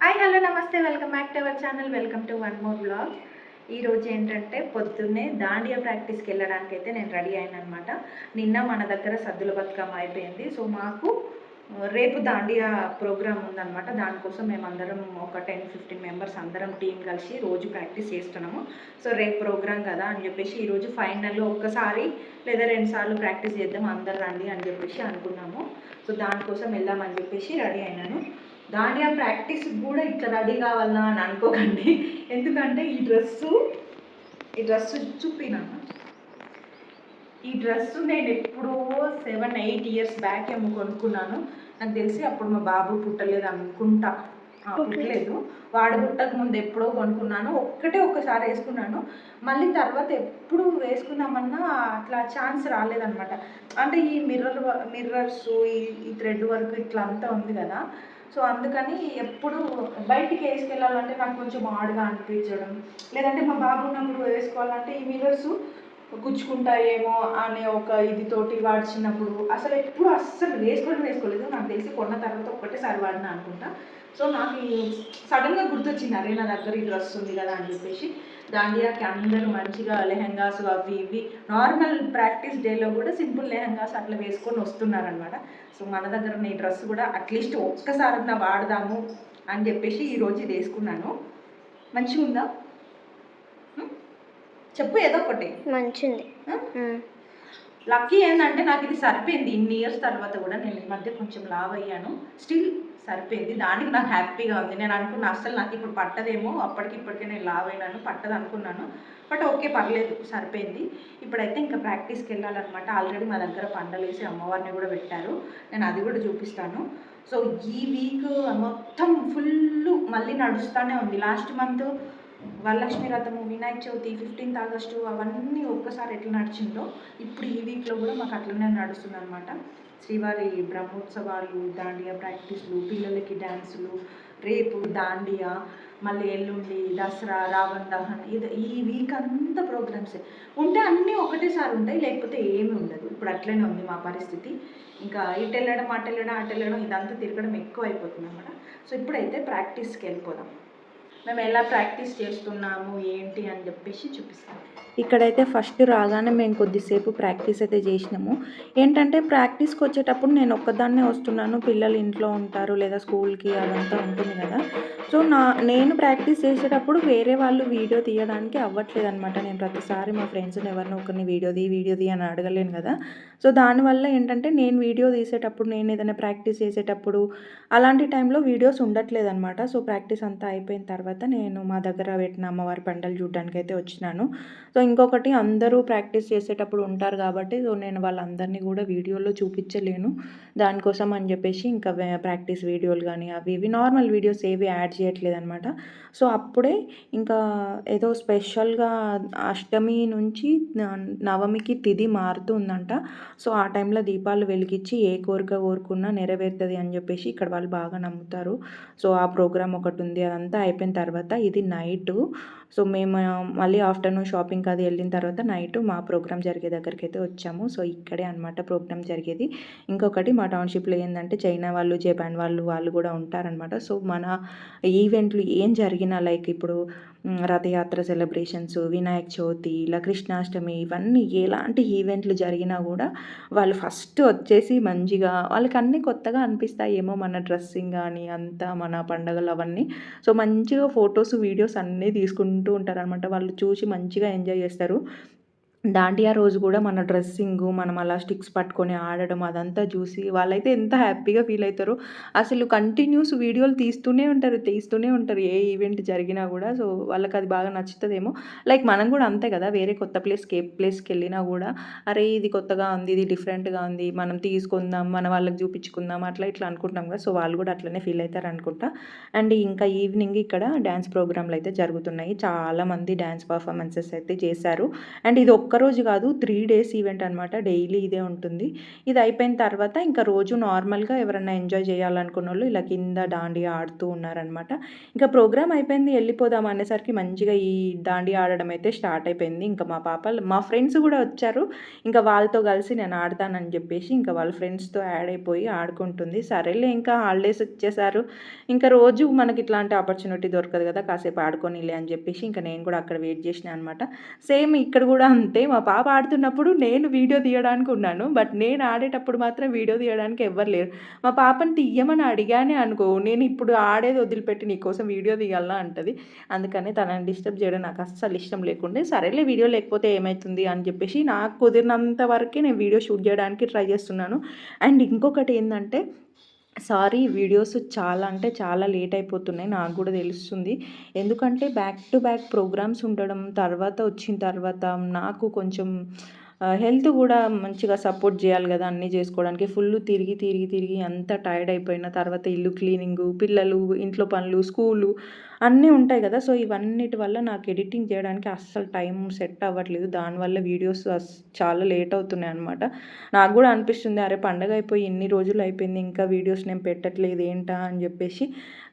Hi hello namaste. Welcome back to our channel welcome to one more blog ఈరోజు ఏంటంటే పొద్దున్నే దాండియా ప్రాక్టీస్కి వెళ్ళడానికి అయితే నేను రెడీ అయిన అనమాట నిన్న మన దగ్గర సద్దుల బతుకమ్మ అయిపోయింది. సో మాకు రేపు దాండియా ప్రోగ్రామ్ ఉందన్నమాట. దానికోసం మేము అందరం ఒక టెన్ ఫిఫ్టీన్ మెంబర్స్ అందరం టీం కలిసి రోజు ప్రాక్టీస్ చేస్తున్నాము. సో రేపు ప్రోగ్రామ్ కదా అని చెప్పేసి ఈరోజు ఫైనల్లో ఒక్కసారి లేదా రెండుసార్లు ప్రాక్టీస్ చేద్దాం. అందరు రండి అని చెప్పేసి అనుకున్నాము. సో దానికోసం వెళ్దామని చెప్పేసి రెడీ అయినాను. దాండియా ప్రాక్టీస్ కూడా ఇట్లా రెడీ కావాలా అని అనుకోకండి. ఎందుకంటే ఈ డ్రెస్సు ఈ డ్రెస్ చూపినాను ఈ డ్రెస్ నేను ఎప్పుడో సెవెన్ ఎయిట్ ఇయర్స్ బ్యాక్ ఏమో కొనుక్కున్నాను. నాకు తెలిసి అప్పుడు మా బాబు పుట్టలేదు అనుకుంటా. పుట్టలేదు. వాడు పుట్టక ముందు ఎప్పుడో కొనుక్కున్నాను. ఒక్కటే ఒక్కసారి వేసుకున్నాను. మళ్ళీ తర్వాత ఎప్పుడు వేసుకున్నామన్నా అట్లా ఛాన్స్ రాలేదన్నమాట. అంటే ఈ మిర్రర్ మిర్రర్స్ ఈ ఈ థ్రెడ్ వర్క్ ఇట్లా అంతా ఉంది కదా. సో అందుకని ఎప్పుడు బయటికి వేసుకెళ్ళాలంటే నాకు కొంచెం ఆడుగా అనిపించడం. లేదంటే మా బాబు ఉన్నప్పుడు వేసుకోవాలంటే ఈ మిర్రర్స్ గుచ్చుకుంటాయేమో అనే ఒక ఇది తోటి వాడిచినప్పుడు అసలు ఎప్పుడు అస్సలు వేసుకోవడం వేసుకోలేదు. నాకు తెలిసి కొన్న తర్వాత ఒక్కటేసారి వాడినా అనుకుంటా. సో నాకు సడన్గా గుర్తొచ్చింది అరే నా దగ్గర ఈ డ్రెస్ ఉంది కదా అని చెప్పేసి. దాండియాకి అందరూ మంచిగా లెహంగాస్ అవి ఇవి. నార్మల్ ప్రాక్టీస్ డేలో కూడా సింపుల్ లెహంగాస్ అట్లా వేసుకొని వస్తున్నారనమాట సో మన దగ్గర ఉన్న ఈ డ్రెస్ కూడా అట్లీస్ట్ ఒక్కసారి వాడదాము అని చెప్పేసి ఈరోజు ఇది వేసుకున్నాను. మంచిగా ఉందా ఉం? చెప్పు ఏదో ఒకటి. మంచిది? లక్కీ ఏంటంటే నాకు ఇది సరిపోయింది. ఇన్ని ఇయర్స్ తర్వాత కూడా నేను ఈ మధ్య కొంచెం లావ్ అయ్యాను. స్టిల్ సరిపోయింది. దానికి నాకు హ్యాపీగా ఉంది. నేను అనుకున్నా అసలు నాకు ఇప్పుడు పట్టదేమో. అప్పటికి ఇప్పటికే నేను లావ్ అయినాను. పట్టదు అనుకున్నాను. బట్ ఓకే పర్లేదు. సరిపోయింది. ఇప్పుడైతే ఇంకా ప్రాక్టీస్కి వెళ్ళాలన్నమాట. ఆల్రెడీ మా దగ్గర పండలేసి అమ్మవారిని కూడా పెట్టారు. నేను అది కూడా చూపిస్తాను. సో ఈ వీక్ మొత్తం ఫుల్ మళ్ళీ నడుస్తూనే ఉంది. లాస్ట్ మంత్ వరలక్ష్మి రథము వినాయక చవితి ఫిఫ్టీన్త్ ఆగస్టు అవన్నీ ఒక్కసారి ఎట్లా నడిచిందో ఇప్పుడు ఈ వీక్లో కూడా మాకు అట్లనే నడుస్తుంది అనమాట శ్రీవారి బ్రహ్మోత్సవాలు దాండియా ప్రాక్టీస్లు పిల్లలకి డ్యాన్సులు రేపు దాండియా మళ్ళీ ఎల్లుండి దసరా రావణ దహన ఇది ఈ వీక్ అంతా ప్రోగ్రామ్సే. ఉంటే అన్నీ ఒకటేసారి ఉంటాయి లేకపోతే ఏమీ ఉండదు. ఇప్పుడు అట్లనే ఉంది మా పరిస్థితి. ఇంకా ఇటు వెళ్ళడం అటు వెళ్ళడం అటు వెళ్ళడం ఇదంతా తిరగడం ఎక్కువ అయిపోతుంది అనమాట సో ఇప్పుడైతే ప్రాక్టీస్కి వెళ్ళిపోదాం. మేము ఎలా ప్రాక్టీస్ చేస్తున్నాము ఏంటి అని చెప్పేసి చూపిస్తాం. ఇక్కడైతే ఫస్ట్ రాగానే మేము కొద్దిసేపు ప్రాక్టీస్ అయితే చేసినాము. ఏంటంటే ప్రాక్టీస్కి వచ్చేటప్పుడు నేను ఒక్కదాన్నే వస్తున్నాను. పిల్లలు ఇంట్లో ఉంటారు లేదా స్కూల్కి అదంతా ఉంటుంది కదా. సో నా నేను ప్రాక్టీస్ చేసేటప్పుడు వేరే వాళ్ళు వీడియో తీయడానికి అవ్వట్లేదు అనమాట నేను ప్రతిసారి మా ఫ్రెండ్స్ని ఎవరినో ఒకరిని వీడియో తీ వీడియో తీ అని అడగలేను కదా. సో దానివల్ల ఏంటంటే నేను వీడియో తీసేటప్పుడు నేను ఏదైనా ప్రాక్టీస్ చేసేటప్పుడు అలాంటి టైంలో వీడియోస్ ఉండట్లేదు అనమాట సో ప్రాక్టీస్ అంతా అయిపోయిన తర్వాత నేను మా దగ్గర పెట్టిన అమ్మవారి పంటలు చూడడానికి అయితే వచ్చినాను. సో ఇంకొకటి అందరూ ప్రాక్టీస్ చేసేటప్పుడు ఉంటారు కాబట్టి సో నేను వాళ్ళందరినీ కూడా వీడియోలో చూపించలేను. దానికోసం అని చెప్పేసి ఇంకా ప్రాక్టీస్ వీడియోలు కానీ అవి ఇవి నార్మల్ వీడియోస్ ఏవి యాడ్ చేయట్లేదు అనమాట సో అప్పుడే ఇంకా ఏదో స్పెషల్గా అష్టమి నుంచి నవమికి తిది మారుతుందంట. సో ఆ టైంలో దీపాలు వెలిగించి ఏ కోరిక కోరుకున్నా నెరవేరుతుంది అని చెప్పేసి ఇక్కడ వాళ్ళు బాగా నమ్ముతారు. సో ఆ ప్రోగ్రామ్ ఒకటి ఉంది అదంతా అయిపోయిన తర్వాత తర్వాత ఇది నైటు. సో మేము మళ్ళీ ఆఫ్టర్నూన్ షాపింగ్కి అది వెళ్ళిన తర్వాత నైట్ మా ప్రోగ్రామ్ జరిగే దగ్గరికి అయితే వచ్చాము. సో ఇక్కడే అనమాట ప్రోగ్రామ్ జరిగేది. ఇంకొకటి మా టౌన్షిప్లో ఏంటంటే చైనా వాళ్ళు జపాన్ వాళ్ళు వాళ్ళు కూడా ఉంటారనమాట సో మన ఈవెంట్లు ఏం జరిగినా లైక్ ఇప్పుడు రథయాత్ర సెలబ్రేషన్స్ వినాయక చవితి ఇలా కృష్ణాష్టమి ఇవన్నీ ఎలాంటి ఈవెంట్లు జరిగినా కూడా వాళ్ళు ఫస్ట్ వచ్చేసి మంచిగా వాళ్ళకి అన్నీ కొత్తగా అనిపిస్తాయి ఏమో మన డ్రెస్సింగ్ కానీ అంతా మన పండగలు అవన్నీ. సో మంచిగా ఫొటోస్ వీడియోస్ అన్నీ తీసుకుంటూ ఉంటారనమాట వాళ్ళు చూసి మంచిగా ఎంజాయ్ చేస్తారు. దాండియా రోజు కూడా మన డ్రెస్సింగ్ మనం అలా స్టిక్స్ పట్టుకొని ఆడడం అదంతా చూసి వాళ్ళైతే ఎంత హ్యాపీగా ఫీల్ అవుతారో అసలు కంటిన్యూస్ వీడియోలు తీస్తూనే ఉంటారు తీస్తూనే ఉంటారు. ఏ ఈవెంట్ జరిగినా కూడా. సో వాళ్ళకి అది బాగా నచ్చుతుందేమో. లైక్ మనం కూడా అంతే కదా. వేరే కొత్త ప్లేస్కి ఏ ప్లేస్కి వెళ్ళినా కూడా అరే ఇది కొత్తగా ఉంది ఇది డిఫరెంట్గా ఉంది మనం తీసుకుందాం మన వాళ్ళకి చూపించుకుందాం అట్లా ఇట్లా అనుకుంటాం కదా. సో వాళ్ళు కూడా అట్లనే ఫీల్ అవుతారు అనుకుంటా. అండ్ ఇంకా ఈవినింగ్ ఇక్కడ డ్యాన్స్ ప్రోగ్రాంలు అయితే జరుగుతున్నాయి. చాలామంది డ్యాన్స్ పర్ఫార్మెన్సెస్ అయితే చేశారు. అండ్ ఇది ఒక్క ఒక్కరోజు కాదు త్రీ డేస్ ఈవెంట్ అనమాట డైలీ ఇదే ఉంటుంది. ఇది అయిపోయిన తర్వాత ఇంకా రోజు నార్మల్గా ఎవరైనా ఎంజాయ్ చేయాలనుకున్న వాళ్ళు ఇలా కింద దాండియా ఆడుతూ ఉన్నారనమాట ఇంకా ప్రోగ్రామ్ అయిపోయింది వెళ్ళిపోదాం అనేసరికి మంచిగా ఈ దాండియా ఆడడం అయితే స్టార్ట్ అయిపోయింది. ఇంకా మా పాప మా ఫ్రెండ్స్ కూడా వచ్చారు. ఇంకా వాళ్ళతో కలిసి నేను ఆడతానని చెప్పేసి ఇంకా వాళ్ళ ఫ్రెండ్స్తో యాడ్ అయిపోయి ఆడుకుంటుంది. సరేలే ఇంకా హాలిడేస్ వచ్చేసారు. ఇంకా రోజు మనకి ఇట్లాంటి ఆపర్చునిటీ దొరకదు కదా కాసేపు ఆడుకోనిలే అని చెప్పేసి ఇంకా నేను కూడా అక్కడ వెయిట్ చేసిన అనమాట సేమ్ ఇక్కడ కూడా అంతే. మా పాప ఆడుతున్నప్పుడు నేను వీడియో తీయడానికి ఉన్నాను బట్ నేను ఆడేటప్పుడు మాత్రం వీడియో తీయడానికి ఎవ్వరు లేరు. మా పాపని తీయమని అడిగానే అనుకో నేను ఇప్పుడు ఆడేది వదిలిపెట్టి నీకోసం వీడియో తీయాలా అంటది. అందుకనే తనని డిస్టర్బ్ చేయడం నాకు అస్సలు ఇష్టం లేకుండే సరేలే వీడియో లేకపోతే ఏమవుతుంది అని చెప్పేసి నాకు కుదిరినంత వరకే నేను వీడియో షూట్ చేయడానికి ట్రై చేస్తున్నాను. అండ్ ఇంకొకటి ఏంటంటే సారీ వీడియోస్ చాలా అంటే చాలా లేట్ అయిపోతున్నాయి నాకు కూడా తెలుస్తుంది. ఎందుకంటే బ్యాక్ టు బ్యాక్ ప్రోగ్రామ్స్ ఉండడం తర్వాత వచ్చిన తర్వాత నాకు కొంచెం హెల్త్ కూడా మంచిగా సపోర్ట్ చేయాలి కదా అన్నీ చేసుకోవడానికి. ఫుల్ తిరిగి తిరిగి తిరిగి అంత టైర్డ్ అయిపోయిన తర్వాత ఇల్లు క్లీనింగు పిల్లలు ఇంట్లో పనులు స్కూలు అన్నీ ఉంటాయి కదా. సో ఇవన్నిటి వల్ల నాకు ఎడిటింగ్ చేయడానికి అస్సలు టైం సెట్ అవ్వట్లేదు. దానివల్ల వీడియోస్ చాలా లేట్ అవుతున్నాయి అనమాట నాకు కూడా అనిపిస్తుంది అరే పండగ అయిపోయి ఎన్ని రోజులు అయిపోయింది ఇంకా వీడియోస్ నేను పెట్టట్లేదు ఏంటా అని చెప్పేసి.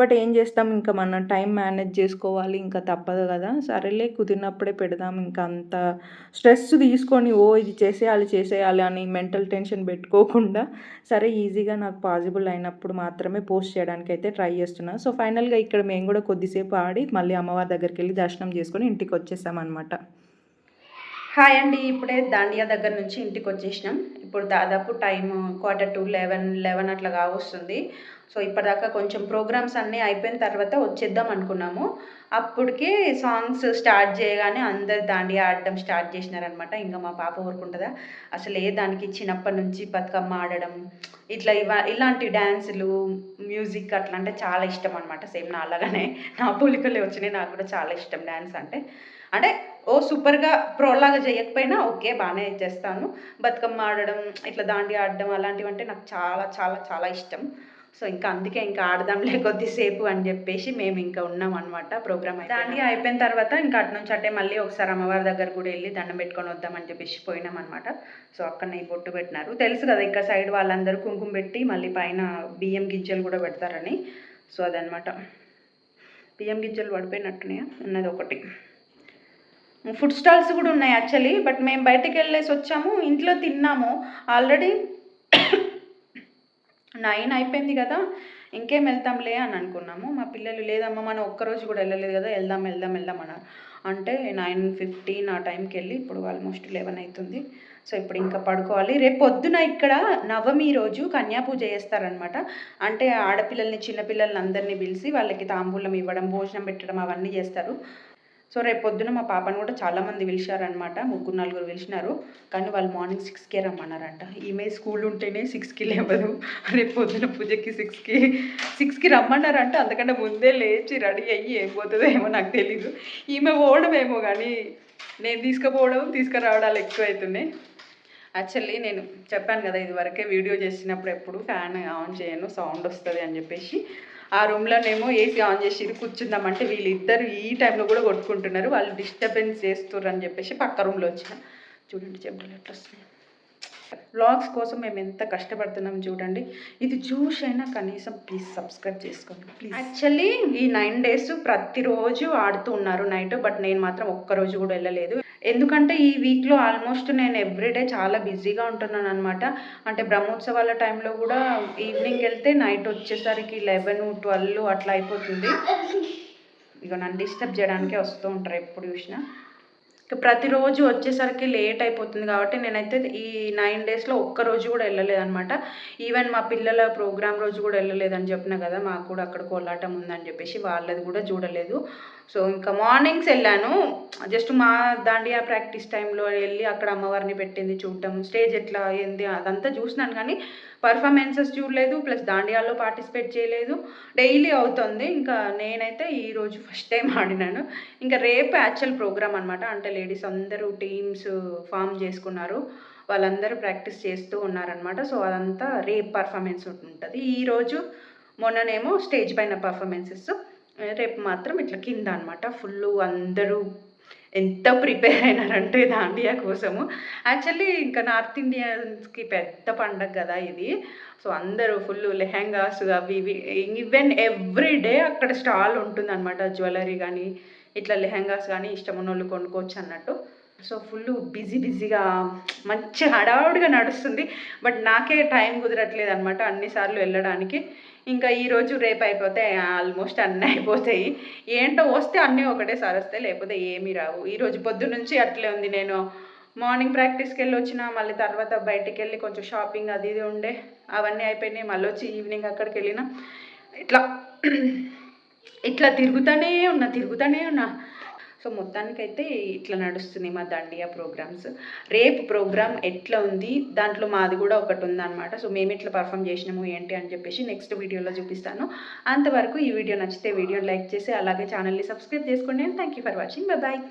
బట్ ఏం చేస్తాం ఇంకా మన టైం మేనేజ్ చేసుకోవాలి ఇంకా తప్పదు కదా. సరేలే కుదిరినప్పుడే పెడదాం ఇంకా అంత స్ట్రెస్ తీసుకొని ఓ ఇది చేసేయాలి చేసేయాలి అని మెంటల్ టెన్షన్ పెట్టుకోకుండా. సరే ఈజీగా నాకు పాసిబుల్ అయినప్పుడు మాత్రమే పోస్ట్ చేయడానికి అయితే ట్రై చేస్తున్నాను సో ఫైనల్గా ఇక్కడ మేము కూడా కొద్దిసేపు ఆడి మళ్ళీ అమ్మవారి దగ్గరికి వెళ్ళి దర్శనం చేసుకొని ఇంటికి వచ్చేసామన్నమాట హాయ్ అండి ఇప్పుడే దాండియా దగ్గర నుంచి ఇంటికి వచ్చేసినాం ఇప్పుడు దాదాపు time quarter to eleven eleven అట్లా కావస్తుంది. సో ఇప్పటిదాకా కొంచెం ప్రోగ్రామ్స్ అన్నీ అయిపోయిన తర్వాత వచ్చేద్దాం అనుకున్నాము. అప్పటికే సాంగ్స్ స్టార్ట్ చేయగానే అందరు దాండియా ఆడడం స్టార్ట్ చేసినారనమాట ఇంకా మా పాప ఊరుకుంటుందా? అసలు ఏ దానికి చిన్నప్పటి నుంచి బతుకమ్మ ఆడడం ఇట్లా ఇవ ఇలాంటి డ్యాన్సులు మ్యూజిక్ అట్లా అంటే చాలా ఇష్టం అనమాట సేమ్ నా అలాగానే నా పోలికలే వచ్చినాయి. నాకు కూడా చాలా ఇష్టం డ్యాన్స్ అంటే. అంటే ఓ సూపర్గా ప్రోలాగా చేయకపోయినా ఓకే బాగానే చేస్తాను. బతుకమ్మ ఆడడం ఇట్లా దాండి ఆడడం అలాంటివి అంటే నాకు చాలా చాలా చాలా ఇష్టం. సో ఇంకా అందుకే ఇంకా ఆడదాంలే కొద్దిసేపు అని చెప్పేసి మేము ఇంకా ఉన్నాం అనమాట ప్రోగ్రామ్ దాండి అయిపోయిన తర్వాత ఇంకా అటు నుంచి అంటే మళ్ళీ ఒకసారి అమ్మవారి దగ్గర కూడా వెళ్ళి దండం పెట్టుకొని వద్దామని చెప్పేసి పోయినాం అనమాట సో అక్కడనే బొట్టు పెట్టినారు. తెలుసు కదా ఇక్కడ సైడ్ వాళ్ళందరూ కుంకుమ పెట్టి మళ్ళీ పైన బియ్యం గింజలు కూడా పెడతారని. సో అదనమాట బియ్యం గింజలు పడిపోయినట్టునే ఉన్నది ఒకటి. ఫుడ్ స్టాల్స్ కూడా ఉన్నాయి యాక్చువల్లీ బట్ మేము బయటకు వెళ్ళేసి వచ్చాము ఇంట్లో తిన్నాము. ఆల్రెడీ నైన్ అయిపోయింది కదా ఇంకేం వెళ్తాంలే అని అనుకున్నాము. మా పిల్లలు లేదమ్మా మనం ఒక్కరోజు కూడా వెళ్ళలేదు కదా వెళ్దాం వెళ్దాం వెళ్దాం అన్నారు. అంటే నైన్ ఫిఫ్టీన్ ఆ టైంకి వెళ్ళి ఇప్పుడు ఆల్మోస్ట్ లెవెన్ అవుతుంది సో ఇప్పుడు ఇంకా పడుకోవాలి. రేపు పొద్దున ఇక్కడ నవమి రోజు కన్యాపూజ చేస్తారనమాట అంటే ఆడపిల్లల్ని చిన్నపిల్లల్ని అందరినీ పిలిచి వాళ్ళకి తాంబూలం ఇవ్వడం భోజనం పెట్టడం అవన్నీ చేస్తారు. సో రేపు పొద్దున మా పాపను కూడా చాలామంది పిలిచారనమాట ముగ్గురు నలుగురు పిలిచినారు. కానీ వాళ్ళు మార్నింగ్ సిక్స్కే రమ్మన్నారంట. ఈమె స్కూల్ ఉంటేనే సిక్స్కి లేవదు. రేపు పొద్దున పూజకి సిక్స్కి సిక్స్కి రమ్మన్నారంట. అందుకంటే ముందే లేచి రెడీ అయ్యి ఏం పోతుందో ఏమో నాకు తెలీదు. ఈమె పోవడమేమో కానీ నేను తీసుకుపోవడం తీసుకురావడాలు ఎక్కువ అవుతున్నాయి యాక్చువల్లీ నేను చెప్పాను కదా ఇదివరకే వీడియో చేసినప్పుడు ఎప్పుడు ఫ్యాన్ ఆన్ చేయను సౌండ్ వస్తుంది అని చెప్పేసి. ఆ రూమ్లోనేమో ఏసీ ఆన్ చేసి కూర్చుందామంటే వీళ్ళిద్దరు ఈ టైంలో కూడా కొట్టుకుంటున్నారు. వాళ్ళు డిస్టర్బెన్స్ చేస్తున్నారు అని చెప్పేసి పక్క రూమ్లో వచ్చిన. చూడండి చెమటలు ఎట్లా వస్తున్నాయి. వ్లాగ్స్ కోసం మేము ఎంత కష్టపడుతున్నాం చూడండి. ఇది చూసైనా కనీసం ప్లీజ్ సబ్స్క్రైబ్ చేసుకోండి ప్లీజ్ యాక్చువల్లీ ఈ నైన్ డేస్ ప్రతిరోజు ఆడుతూ ఉన్నారు నైట్ బట్ నేను మాత్రం ఒక్కరోజు కూడా వెళ్ళలేదు. ఎందుకంటే ఈ వీక్లో ఆల్మోస్ట్ నేను ఎవ్రీడే చాలా బిజీగా ఉంటున్నాను అనమాట అంటే బ్రహ్మోత్సవాల టైంలో కూడా ఈవినింగ్ వెళ్తే నైట్ వచ్చేసరికి లెవెన్ ట్వెల్వ్ అట్లా అయిపోతుంది. ఇక నన్ను డిస్టర్బ్ చేయడానికే వస్తూ ఉంటారు ఎప్పుడు చూసినా. ప్రతిరోజు వచ్చేసరికి లేట్ అయిపోతుంది కాబట్టి నేనైతే ఈ నైన్ డేస్లో ఒక్క రోజు కూడా వెళ్ళలేదు అనమాట ఈవెన్ మా పిల్లల ప్రోగ్రామ్ రోజు కూడా వెళ్ళలేదని చెప్పిన కదా మాకు కూడా అక్కడ కోలాటం ఉందని చెప్పేసి వాళ్ళది కూడా చూడలేదు. సో ఇంకా మార్నింగ్స్ వెళ్ళాను. జస్ట్ మా దాండియా ప్రాక్టీస్ టైంలో వెళ్ళి అక్కడ అమ్మవారిని పెట్టింది చూడటం స్టేజ్ ఎట్లా అయింది అదంతా చూసినాను కానీ పర్ఫార్మెన్సెస్ చూడలేదు ప్లస్ దాండియాలో పార్టిసిపేట్ చేయలేదు. డైలీ అవుతుంది. ఇంకా నేనైతే ఈరోజు ఫస్ట్ టైం ఆడినాను. ఇంకా రేపు యాక్చువల్ ప్రోగ్రామ్ అనమాట అంటే లేడీస్ అందరూ టీమ్స్ ఫామ్ చేసుకున్నారు. వాళ్ళందరూ ప్రాక్టీస్ చేస్తూ ఉన్నారనమాట సో అదంతా రేపు పర్ఫార్మెన్స్ ఉంటుంది. ఈరోజు మొన్ననేమో స్టేజ్ పైన పర్ఫార్మెన్సెస్ రేపు మాత్రం ఇట్లా కింద అనమాట ఫుల్ అందరూ ఎంత ప్రిపేర్ అయినారంటే దాండియా కోసము. యాక్చువల్లీ ఇంకా నార్త్ ఇండియన్స్కి పెద్ద పండగ కదా ఇది. సో అందరూ ఫుల్ లెహెంగాస్ అవి ఇవి ఈవెన్ ఎవ్రీ డే అక్కడ స్టాల్ ఉంటుంది అనమాట జ్యువెలరీ కానీ ఇట్లా లెహెంగాస్ కానీ ఇష్టం ఉన్న వాళ్ళు కొనుక్కోవచ్చు అన్నట్టు. సో ఫుల్ బిజీ బిజీగా మంచి హడావుడిగా నడుస్తుంది. బట్ నాకే టైం కుదరట్లేదు అనమాట అన్నిసార్లు వెళ్ళడానికి. ఇంకా ఈరోజు రేపు అయిపోతే ఆల్మోస్ట్ అన్నీ అయిపోతాయి. ఏంటో వస్తే అన్నీ ఒకటేసారి వస్తాయి లేకపోతే ఏమీ రావు. ఈరోజు పొద్దు నుంచి అట్లే ఉంది నేను. మార్నింగ్ ప్రాక్టీస్కి వెళ్ళి వచ్చిన మళ్ళీ తర్వాత బయటికి వెళ్ళి కొంచెం షాపింగ్ అది ఇది ఉండే అవన్నీ అయిపోయినాయి. మళ్ళీ వచ్చి ఈవినింగ్ అక్కడికి వెళ్ళిన ఇట్లా ఇట్లా తిరుగుతూనే ఉన్నా తిరుగుతూనే ఉన్నా. సో మొత్తానికైతే ఇట్లా నడుస్తుంది మా దండియా ప్రోగ్రామ్స్. రేపు ప్రోగ్రామ్ ఎట్లా ఉంది? దాంట్లో మాది కూడా ఒకటి ఉందన్నమాట. సో మేము ఎట్లా పర్ఫామ్ చేసినాము ఏంటి అని చెప్పేసి నెక్స్ట్ వీడియోలో చూపిస్తాను. అంతవరకు ఈ వీడియో నచ్చితే వీడియోని లైక్ చేసి అలాగే ఛానల్ని సబ్స్క్రైబ్ చేసుకోండి. And thank you for watching. Bye.